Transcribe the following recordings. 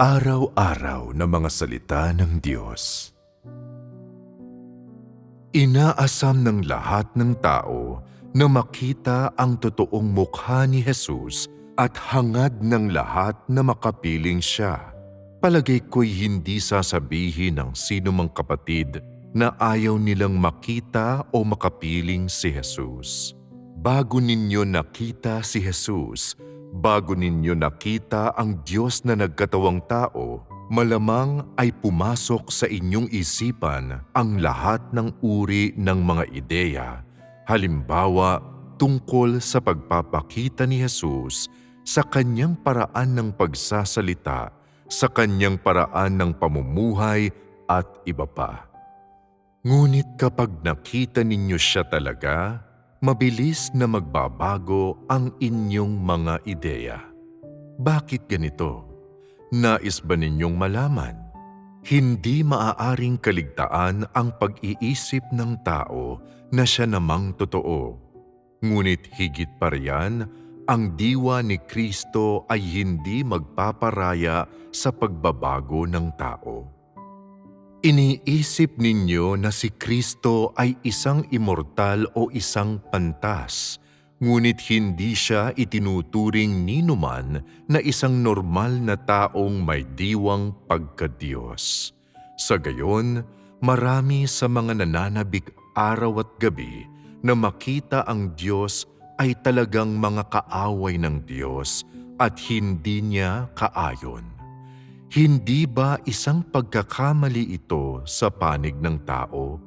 Araw-araw na mga salita ng Diyos. Inaasam ng lahat ng tao na makita ang totoong mukha ni Jesus at hangad ng lahat na makapiling siya. Palagay ko'y hindi sasabihin ng sino mang kapatid na ayaw nilang makita o makapiling si Jesus. Bago ninyo nakita si Jesus, bago ninyo nakita ang Diyos na nagkatawang tao, malamang ay pumasok sa inyong isipan ang lahat ng uri ng mga ideya. Halimbawa, tungkol sa pagpapakita ni Jesus sa kanyang paraan ng pagsasalita, sa kanyang paraan ng pamumuhay at iba pa. Ngunit kapag nakita ninyo siya talaga, mabilis na magbabago ang inyong mga ideya. Bakit ganito? Nais ba ninyong malaman? Hindi maaaring kaligtaan ang pag-iisip ng tao na siya namang totoo. Ngunit higit pa riyan, ang diwa ni Kristo ay hindi magpaparaya sa pagbabago ng tao. Iniisip ninyo na si Kristo ay isang immortal o isang pantas, ngunit hindi siya itinuturing ni numan na isang normal na taong may diwang pagkadiyos. Sa gayon, marami sa mga nananabik araw at gabi na makita ang Diyos ay talagang mga kaaway ng Diyos at hindi niya kaayon. Hindi ba isang pagkakamali ito sa panig ng tao?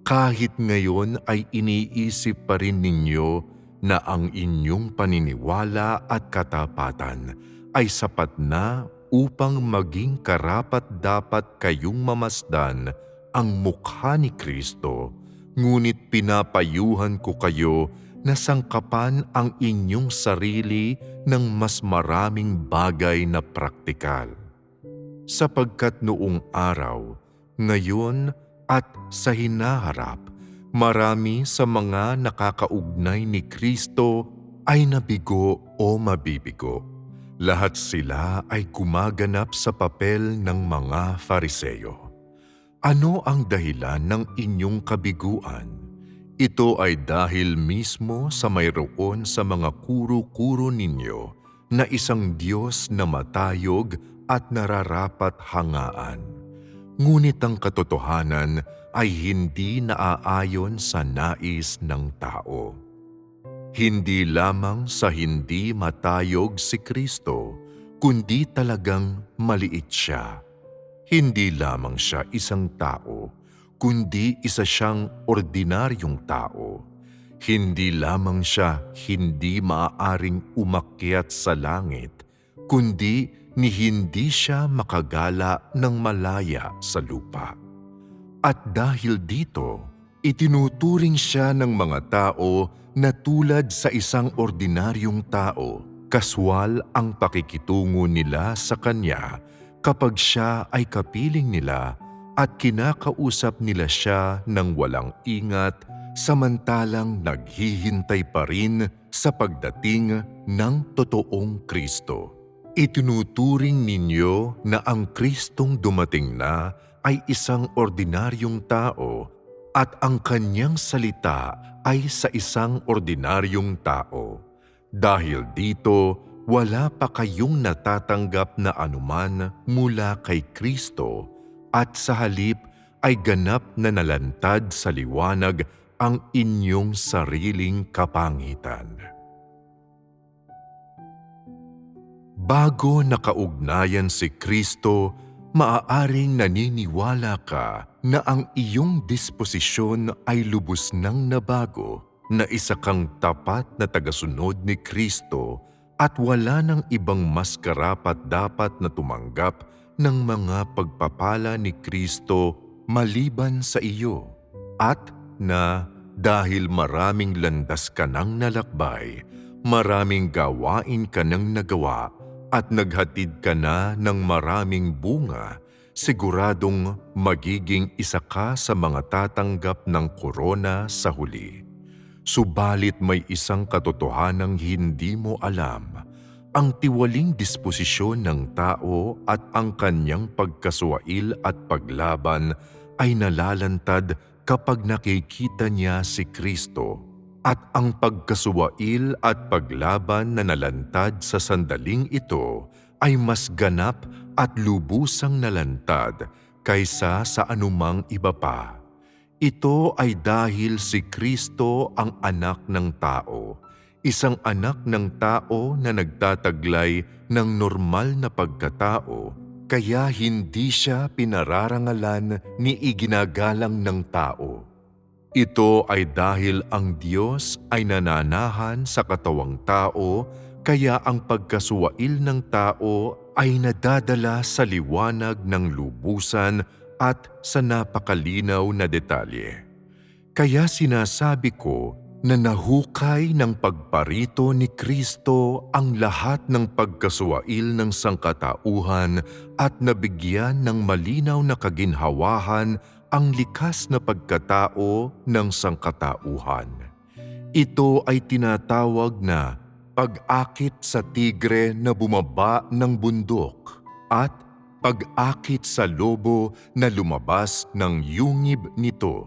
Kahit ngayon ay iniisip pa rin ninyo na ang inyong paniniwala at katapatan ay sapat na upang maging karapat dapat kayong mamasdan ang mukha ni Kristo, ngunit pinapayuhan ko kayo na sangkapan ang inyong sarili ng mas maraming bagay na praktikal sapagkat noong araw, ngayon at sa hinaharap, marami sa mga nakakaugnay ni Kristo ay nabigo o mabibigo. Lahat sila ay gumaganap sa papel ng mga fariseyo. Ano ang dahilan ng inyong kabiguan? Ito ay dahil mismo sa mayroon sa mga kuro-kuro ninyo na isang Diyos na matayog at nararapat hangaan. Ngunit ang katotohanan ay hindi naaayon sa nais ng tao. Hindi lamang sa hindi matayog si Kristo, kundi talagang maliit siya. Hindi lamang siya isang tao, kundi isa siyang ordinaryong tao. Hindi lamang siya hindi maaaring umakyat sa langit, kundi ni hindi siya makagala ng malaya sa lupa. At dahil dito, itinuturing siya ng mga tao na tulad sa isang ordinaryong tao, kaswal ang pakikitungo nila sa kanya kapag siya ay kapiling nila at kinakausap nila siya ng walang ingat samantalang naghihintay pa rin sa pagdating ng totoong Kristo. Itinuturing ninyo na ang Kristong dumating na ay isang ordinaryong tao at ang kanyang salita ay sa isang ordinaryong tao. Dahil dito, wala pa kayong natatanggap na anuman mula kay Kristo at sa halip ay ganap na nalantad sa liwanag ang inyong sariling kapangitan. Bago nakaugnayan si Kristo, maaaring naniniwala ka na ang iyong disposisyon ay lubos nang nabago na isa kang tapat na tagasunod ni Kristo at wala nang ibang mas karapat dapat na tumanggap ng mga pagpapala ni Kristo maliban sa iyo at na dahil maraming landas ka nang nalakbay, maraming gawain ka nang nagawa at naghatid ka na ng maraming bunga, siguradong magiging isa ka sa mga tatanggap ng korona sa huli. Subalit may isang katotohanang hindi mo alam. ang tiwaling disposisyon ng tao at ang kanyang pagkasuwail at paglaban ay nalalantad kapag nakikita niya si Kristo at ang pagkasuwail at paglaban na nalantad sa sandaling ito ay mas ganap at lubusang nalantad kaysa sa anumang iba pa. Ito ay dahil si Kristo ang anak ng tao, isang anak ng tao na nagtataglay ng normal na pagkatao, kaya hindi siya pinararangalan ni iginagalang ng tao. Ito ay dahil ang Diyos ay nananahan sa katawang tao, kaya ang pagkasuwail ng tao ay nadadala sa liwanag ng lubusan at sa napakalinaw na detalye. Kaya sinasabi ko na nahukay ng pagparito ni Kristo ang lahat ng pagkasuwail ng sangkatauhan at nabigyan ng malinaw na kaginhawahan ang likas na pagkatao ng sangkatauhan. Ito ay tinatawag na pag-akit sa tigre na bumaba ng bundok at pag-akit sa lobo na lumabas ng yungib nito.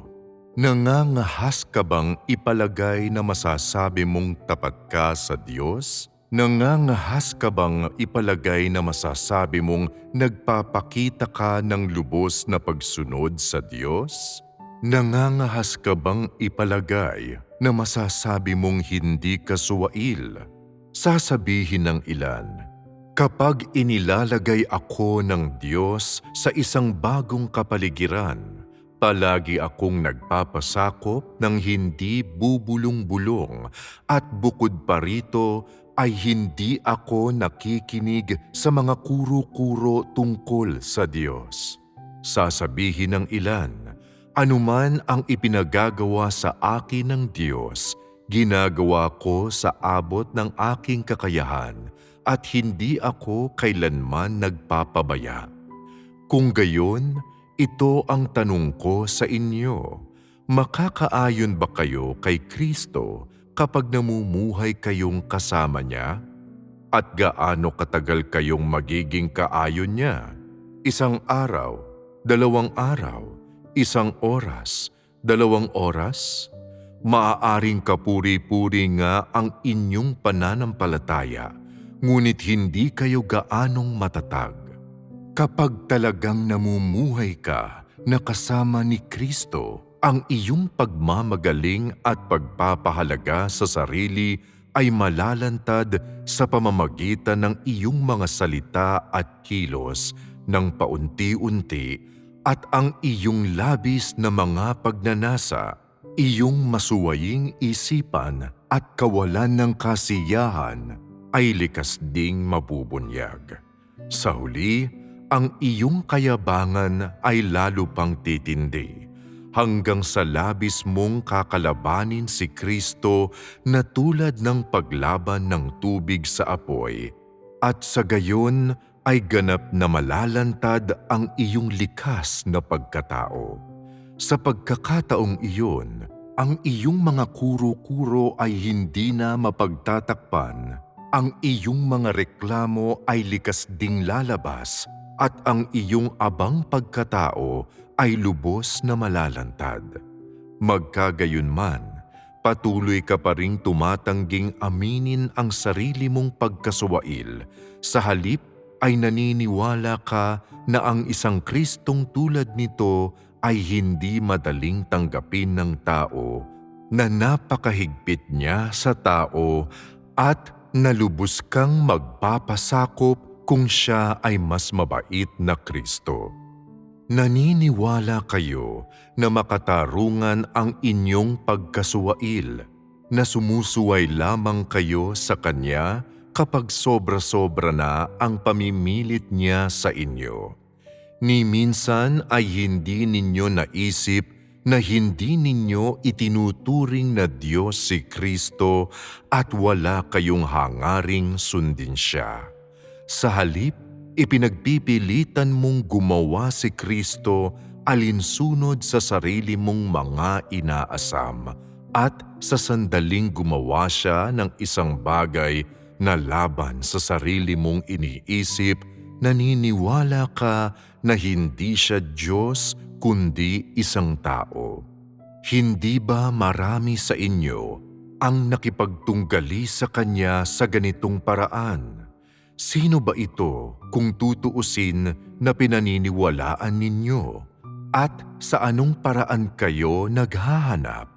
Nangangahas ka bang ipalagay na masasabi mong tapat ka sa Diyos? Nangangahas ka bang ipalagay na masasabi mong nagpapakita ka ng lubos na pagsunod sa Diyos? Nangangahas ka bang ipalagay na masasabi mong hindi ka suwail? Sasabihin ng ilan, Kapag inilalagay ako ng Diyos sa isang bagong kapaligiran, palagi akong nagpapasakop ng hindi bubulong-bulong at bukod pa rito ay hindi ako nakikinig sa mga kuro-kuro tungkol sa Diyos. Sasabihin ng ilan, anuman ang ipinagagawa sa akin ng Diyos, ginagawa ko sa abot ng aking kakayahan at hindi ako kailanman nagpapabaya. Kung gayon, ito ang tanong ko sa inyo. Makakaayon ba kayo kay Kristo kapag namumuhay kayong kasama niya? At gaano katagal kayong magiging kaayon niya? Isang araw, dalawang araw, isang oras, dalawang oras? Maaaring kapuri-puri nga ang inyong pananampalataya, ngunit hindi kayo gaanong matatag. Kapag talagang namumuhay ka na kasama ni Kristo, ang iyong pagmamagaling at pagpapahalaga sa sarili ay malalantad sa pamamagitan ng iyong mga salita at kilos ng paunti-unti at ang iyong labis na mga pagnanasa, iyong masuwaying isipan at kawalan ng kasiyahan ay likas ding mabubunyag. Sa huli, ang iyong kayabangan ay lalo pang titindi hanggang sa labis mong kakalabanin si Kristo na tulad ng paglaban ng tubig sa apoy at sa gayon ay ganap na malalantad ang iyong likas na pagkatao. Sa pagkakataong iyon, ang iyong mga kuro-kuro ay hindi na mapagtatakpan, ang iyong mga reklamo ay likas ding lalabas at ang iyong abang pagkatao ay lubos na malalantad. Magkagayon man, patuloy ka pa ring tumatangging aminin ang sarili mong pagkasuwail. Sa halip ay naniniwala ka na ang isang Kristong tulad nito ay hindi madaling tanggapin ng tao, na napakahigpit niya sa tao at nalubos kang magpapasakop kung siya ay mas mabait na Kristo. Naniniwala kayo na makatarungan ang inyong pagkasuwail, na sumusuway lamang kayo sa Kanya kapag sobra-sobra na ang pamimilit niya sa inyo. Ni minsan ay hindi ninyo naisip na hindi ninyo itinuturing na Diyos si Kristo at wala kayong hangaring sundin siya. Sa halip, ipinagpipilitan mong gumawa si Kristo alinsunod sa sarili mong mga inaasam at sa sandaling gumawa siya ng isang bagay na laban sa sarili mong iniisip, naniniwala ka na hindi siya Diyos kundi isang tao. Hindi ba marami sa inyo ang nakipagtunggali sa Kanya sa ganitong paraan? Sino ba ito kung tutuusin na pinaniniwalaan ninyo? At sa anong paraan kayo naghahanap